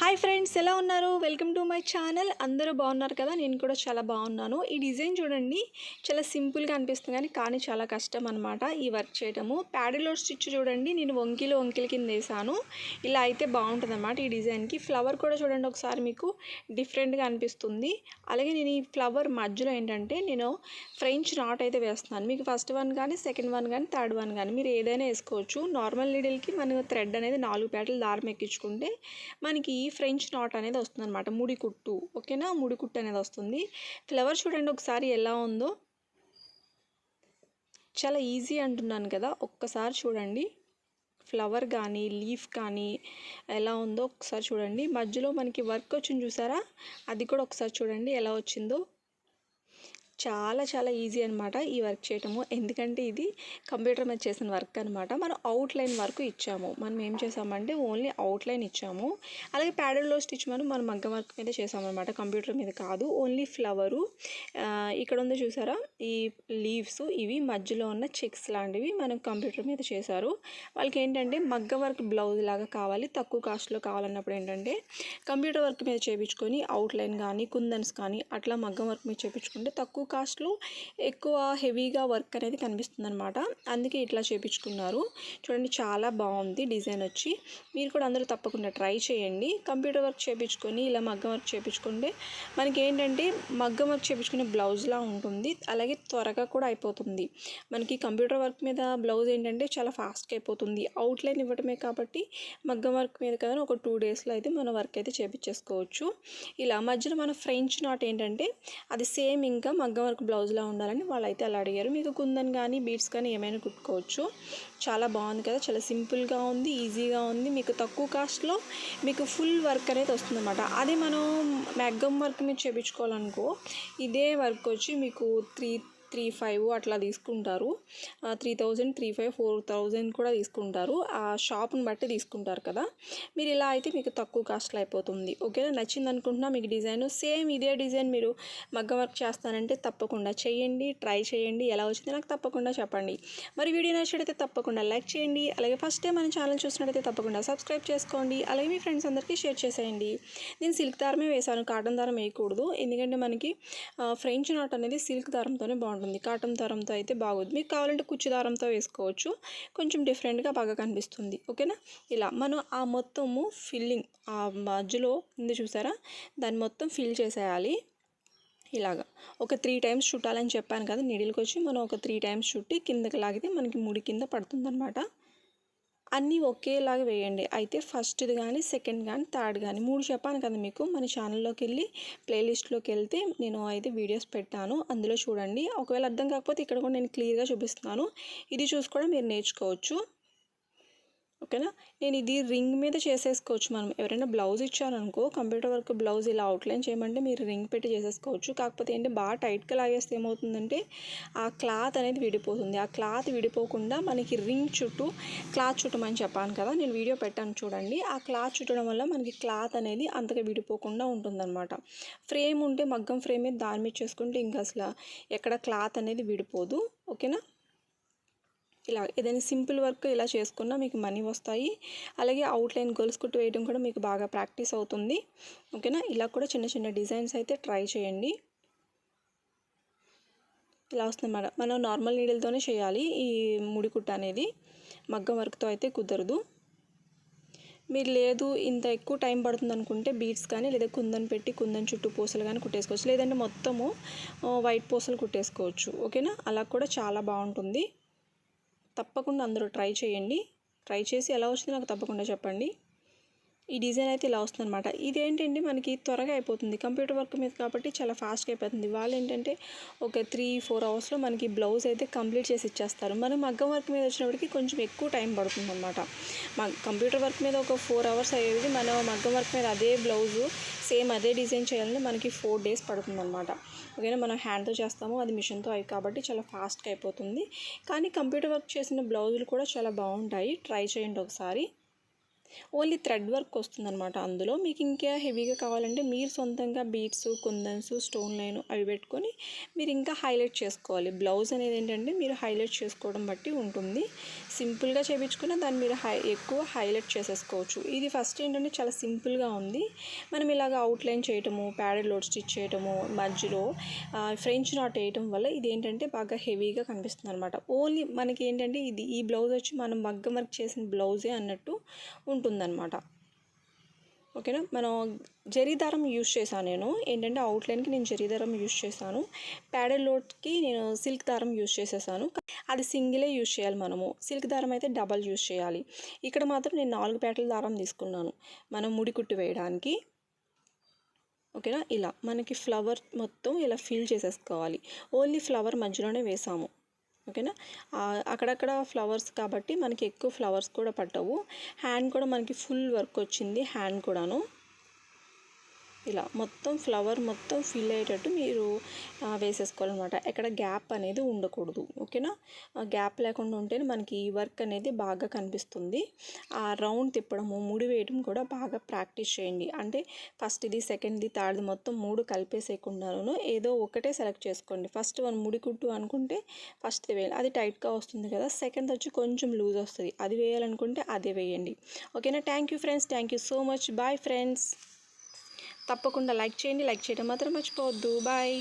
Hi friends ఎలా ఉన్నారు? Welcome to my channel. అందరూ బాగున్నారు కదా? నేను కూడా చాలా బాగున్నాను. ఈ డిజైన్ చూడండి చాలా సింపుల్గా అనిపిస్తుంది కానీ కానీ చాలా కష్టం అనమాట ఈ వర్క్ చేయడము ప్యాడిలో స్టిచ్ చూడండి నేను వంకిలు వంకిల కింద వేసాను. ఇలా అయితే బాగుంటుంది అనమాట ఈ డిజైన్కి. ఫ్లవర్ కూడా చూడండి ఒకసారి మీకు డిఫరెంట్గా అనిపిస్తుంది. అలాగే నేను ఈ ఫ్లవర్ మధ్యలో ఏంటంటే నేను ఫ్రెంచ్ నాట్ అయితే వేస్తున్నాను. మీకు ఫస్ట్ వన్ కానీ సెకండ్ వన్ కానీ థర్డ్ వన్ కానీ మీరు ఏదైనా వేసుకోవచ్చు. నార్మల్ నీడిల్కి మనం థ్రెడ్ అనేది నాలుగు పేటలు దారం ఎక్కించుకుంటే మనకి ఫ్రెంచ్ నాట్ అనేది వస్తుంది అనమాట ముడి కుట్టు. ఓకేనా? ముడి కుట్టు అనేది వస్తుంది. ఫ్లవర్ చూడండి ఒకసారి ఎలా ఉందో. చాలా ఈజీ అంటున్నాను కదా. ఒక్కసారి చూడండి. ఫ్లవర్ కానీ లీఫ్ కానీ ఎలా ఉందో ఒకసారి చూడండి. మధ్యలో మనకి వర్క్ వచ్చింది చూసారా? అది కూడా ఒకసారి చూడండి ఎలా వచ్చిందో. చాలా చాలా ఈజీ అనమాట ఈ వర్క్ చేయటము. ఎందుకంటే ఇది కంప్యూటర్ మీద చేసిన వర్క్ అనమాట మనం అవుట్లైన్ వరకు ఇచ్చాము. మనం ఏం చేసామంటే ఓన్లీ అవుట్లైన్ ఇచ్చాము. అలాగే ప్యాడల్లో స్టిచ్ మనం మనం మగ్గం వర్క్ మీద చేసామన్నమాట. కంప్యూటర్ మీద కాదు ఓన్లీ ఫ్లవరు ఇక్కడ ఉంది చూసారా? ఈ లీవ్స్ ఇవి మధ్యలో ఉన్న చెక్స్ లాంటివి మనం కంప్యూటర్ మీద చేశారు. వాళ్ళకి ఏంటంటే మగ్గ వర్క్ బ్లౌజ్ లాగా కావాలి తక్కువ కాస్ట్లో కావాలన్నప్పుడు ఏంటంటే కంప్యూటర్ వర్క్ మీద చేయించుకొని అవుట్లైన్ కానీ కుందన్స్ కానీ అట్లా మగ్గం వర్క్ మీద చేయించుకుంటే తక్కువ కాస్ట్లో ఎక్కువ హెవీగా వర్క్ అనేది కనిపిస్తుంది అనమాట అందుకే ఇట్లా చేయించుకున్నారు చూడండి చాలా బాగుంది డిజైన్ వచ్చి. మీరు కూడా అందరూ తప్పకుండా ట్రై చేయండి. కంప్యూటర్ వర్క్ చేపించుకొని ఇలా మగ్గం వర్క్ చేయించుకుంటే మనకి ఏంటంటే మగ్గం వర్క్ చేయించుకునే బ్లౌజ్లా ఉంటుంది. అలాగే త్వరగా కూడా అయిపోతుంది. మనకి కంప్యూటర్ వర్క్ మీద బ్లౌజ్ ఏంటంటే చాలా ఫాస్ట్గా అయిపోతుంది. అవుట్లైన్ ఇవ్వడమే కాబట్టి మగ్గం వర్క్ మీద కదా ఒక టూ డేస్లో అయితే మన వర్క్ అయితే చేపించేసుకోవచ్చు. ఇలా మధ్యలో మన ఫ్రెంచ్ నాట్ ఏంటంటే అది సేమ్ ఇంకా మగ్గం వర్క్ బ్లౌజ్లా ఉండాలని వాళ్ళు అయితే అలా అడిగారు. మీకు కుందన్ కానీ బీట్స్ కానీ ఏమైనా కుట్టుకోవచ్చు. చాలా బాగుంది కదా చాలా సింపుల్గా ఉంది ఈజీగా ఉంది. మీకు తక్కువ కాస్ట్లో మీకు ఫుల్ వర్క్ అనేది వస్తుంది అనమాట అదే మనం మగ్గం వర్క్ మీరు చేయించుకోవాలనుకో ఇదే వర్క్ వచ్చి మీకు త్రీ త్రీ ఫైవ్ అట్లా తీసుకుంటారు. Three thousand three five four thousand కూడా తీసుకుంటారు. ఆ షాప్ని బట్టి తీసుకుంటారు కదా. మీరు ఇలా అయితే మీకు తక్కువ కాస్ట్లో అయిపోతుంది. ఓకేనా? నచ్చింది అనుకుంటున్నా మీకు డిజైన్. సేమ్ ఇదే డిజైన్ మీరు మగ్గం వర్క్ చేస్తానంటే తప్పకుండా చేయండి. ట్రై చేయండి. ఎలా వచ్చిందో నాకు తప్పకుండా చెప్పండి. మరి వీడియో నచ్చినట్టయితే తప్పకుండా లైక్ చేయండి. అలాగే ఫస్ట్ టైం మన ఛానల్ చూసినట్టయితే తప్పకుండా సబ్స్క్రైబ్ చేసుకోండి. అలాగే మీ ఫ్రెండ్స్ అందరికీ షేర్ చేసేయండి. నేను సిల్క్ దారమే వేసాను కాటన్ దారం వేయకూడదు. ఎందుకంటే మనకి ఫ్రెంచ్ నాట్ అనేది సిల్క్ దారంతోనే బాగుంటుంది. బాగుంటుంది కాటన్ దారంతో అయితే బాగుంది. మీకు కావాలంటే కుచ్చు దారంతో వేసుకోవచ్చు. కొంచెం డిఫరెంట్గా బాగా కనిపిస్తుంది. ఓకేనా? ఇలా మనం ఆ మొత్తము ఫిల్లింగ్ ఆ మధ్యలో ఉంది చూసారా? దాన్ని మొత్తం ఫిల్ చేసేయాలి. ఇలాగా. ఒక త్రీ టైమ్స్ చుట్టాలని చెప్పాను కదా నీడిల్కి వచ్చి మనం ఒక త్రీ టైమ్స్ చుట్టి కిందకి లాగితే మనకి ముడి కింద పడుతుందన్నమాట. అన్నీ ఒకేలాగా వేయండి. అయితే ఫస్ట్ది కానీ సెకండ్ కానీ థర్డ్ కానీ మూడు చెప్పాను కదా మీకు. మన ఛానల్లోకి వెళ్ళి ప్లేలిస్ట్లోకి వెళ్తే నేను అయితే వీడియోస్ పెట్టాను. అందులో చూడండి. ఒకవేళ అర్థం కాకపోతే ఇక్కడ కూడా నేను క్లియర్గా చూపిస్తున్నాను. ఇది చూసి కూడా మీరు నేర్చుకోవచ్చు. ఓకేనా? నేను ఇది రింగ్ మీద చేసేసుకోవచ్చు మనం. ఎవరైనా బ్లౌజ్ ఇచ్చారనుకో కంప్యూటర్ వర్క్ బ్లౌజ్ ఇలా అవుట్లైన్ చేయమంటే మీరు రింగ్ పెట్టి చేసేసుకోవచ్చు. కాకపోతే ఏంటి బాగా టైట్గా లాగేస్తే ఏమవుతుందంటే ఆ క్లాత్ అనేది విడిపోతుంది. ఆ క్లాత్ విడిపోకుండా మనకి రింగ్ చుట్టూ క్లాత్ చుట్టమని చెప్పాను కదా నేను వీడియో పెట్టాను చూడండి. ఆ క్లాత్ చుట్టడం వల్ల మనకి క్లాత్ అనేది అంతగా విడిపోకుండా ఉంటుందన్నమాట. ఫ్రేమ్ ఉంటే మగ్గం ఫ్రేమ్ మీద దాని మీద చేసుకుంటే ఇంకా అసలు ఎక్కడ క్లాత్ అనేది విడిపోదు. ఓకేనా? ఇలా ఏదైనా సింపుల్ వర్క్ ఇలా చేసుకున్నా మీకు మనీ వస్తాయి. అలాగే అవుట్లైన్ గోల్స్ కుట్టు వేయడం కూడా మీకు బాగా ప్రాక్టీస్ అవుతుంది. ఓకేనా? ఇలా కూడా చిన్న చిన్న డిజైన్స్ అయితే ట్రై చేయండి. ఇలా వస్తుంది మేడం. మనం నార్మల్ నీడిల్తోనే చేయాలి ఈ ముడి కుట్ట అనేది. మగ్గం వర్క్తో అయితే కుదరదు. మీరు లేదు ఇంత ఎక్కువ టైం పడుతుంది అనుకుంటే బీడ్స్ కానీ లేదా కుందన్ పెట్టి కుందన్ చుట్టూ పూసలు కానీ కుట్టేసుకోవచ్చు. లేదంటే మొత్తము వైట్ పూసలు కుట్టేసుకోవచ్చు. ఓకేనా? అలా కూడా చాలా బాగుంటుంది. తప్పకుండా అందరూ ట్రై చేయండి. ట్రై చేసి ఎలా వచ్చిందో నాకు తప్పకుండా చెప్పండి. ఈ డిజైన్ అయితే ఇలా వస్తుందన్నమాట. ఇదేంటంటే మనకి త్వరగా అయిపోతుంది. కంప్యూటర్ వర్క్ మీద కాబట్టి చాలా ఫాస్ట్గా అయిపోతుంది. వాళ్ళు ఏంటంటే ఒక త్రీ ఫోర్ అవర్స్లో మనకి బ్లౌజ్ అయితే కంప్లీట్ చేసి ఇచ్చేస్తారు. మనం మగ్గం వర్క్ మీద వచ్చినప్పటికి కొంచెం ఎక్కువ టైం పడుతుంది అనమాట కంప్యూటర్ వర్క్ మీద ఒక ఫోర్ అవర్స్ అయ్యేది మనం మగ్గం వర్క్ మీద అదే బ్లౌజు సేమ్ అదే డిజైన్ చేయాలంటే మనకి ఫోర్ డేస్ పడుతుంది అనమాట ఓకేనా? మనం హ్యాండ్తో చేస్తాము. అది మిషన్తో అవి కాబట్టి చాలా ఫాస్ట్గా అయిపోతుంది. కానీ కంప్యూటర్ వర్క్ చేసిన బ్లౌజులు కూడా చాలా బాగుంటాయి. ట్రై చేయండి ఒకసారి. ఓన్లీ థ్రెడ్ వర్క్ వస్తుందన్నమాట అందులో. మీకు ఇంకా హెవీగా కావాలంటే మీరు సొంతంగా బీట్స్ కుందన్స్ స్టోన్ లైన్ అవి పెట్టుకొని మీరు ఇంకా హైలైట్ చేసుకోవాలి. బ్లౌజ్ అనేది ఏంటంటే మీరు హైలైట్ చేసుకోవడం బట్టి ఉంటుంది. సింపుల్గా చేయించుకున్న దాన్ని మీరు హై ఎక్కువ హైలైట్ చేసేసుకోవచ్చు. ఇది ఫస్ట్ ఏంటంటే చాలా సింపుల్గా ఉంది. మనం ఇలాగ అవుట్లైన్ చేయటము ప్యాడెడ్ లోడ్ స్టిచ్ చేయటము మధ్యలో ఫ్రెంచ్ నాట్ వేయటం వల్ల ఇది ఏంటంటే బాగా హెవీగా కనిపిస్తుంది అనమాట ఓన్లీ మనకి ఏంటంటే ఇది ఈ బ్లౌజ్ వచ్చి మనం మగ్గ వర్క్ చేసిన బ్లౌజే అన్నట్టు ఉంటుందన్నమాట. ఓకేనా? మనం జరీ దారం యూస్ చేశాను నేను. ఏంటంటే అవుట్లైన్కి నేను జరీ దారం యూస్ చేశాను. ప్యాడల్ లోట్కి నేను సిల్క్ దారం యూస్ చేసేసాను. అది సింగిలే యూస్ చేయాలి మనము. సిల్క్ దారం అయితే డబల్ యూజ్ చేయాలి. ఇక్కడ మాత్రం నేను నాలుగు ప్యాటల దారం తీసుకున్నాను. మనం ముడి కుట్టు వేయడానికి. ఓకేనా? ఇలా. మనకి ఫ్లవర్ మొత్తం ఇలా ఫిల్ చేసేసుకోవాలి. ఓన్లీ ఫ్లవర్ మధ్యలోనే వేసాము. ఓకేనా? అక్కడక్కడ ఫ్లవర్స్ కాబట్టి మనకి ఎక్కువ ఫ్లవర్స్ కూడా పట్టవు. హ్యాండ్ కూడా మనకి ఫుల్ వర్క్ వచ్చింది హ్యాండ్ కూడాను. ఇలా మొత్తం ఫ్లవర్ మొత్తం ఫిల్ అయ్యేటట్టు మీరు వేసేసుకోవాలన్నమాట. ఎక్కడ గ్యాప్ అనేది ఉండకూడదు ఓకేనా? ఆ గ్యాప్ లేకుండా ఉంటేనే మనకి ఈ వర్క్ అనేది బాగా కనిపిస్తుంది. ఆ రౌండ్ తిప్పడము ముడి వేయడం కూడా బాగా ప్రాక్టీస్ చేయండి. అంటే ఫస్ట్ ఇది సెకండ్ది థర్డ్ది మొత్తం మూడు కలిపేసేయకుండాను ఏదో ఒకటే సెలెక్ట్ చేసుకోండి. ఫస్ట్ వన్ ముడి కుట్టు అనుకుంటే ఫస్ట్ది వేయాలి అది టైట్గా వస్తుంది కదా సెకండ్ వచ్చి కొంచెం లూజ్ వస్తుంది. అది వేయాలనుకుంటే అదే వేయండి. ఓకేనా? Thank you friends thank you so much bye friends తప్పకుండా లైక్ చేయండి. లైక్ చేయడం మాత్రం మర్చిపోవద్దు. బాయ్.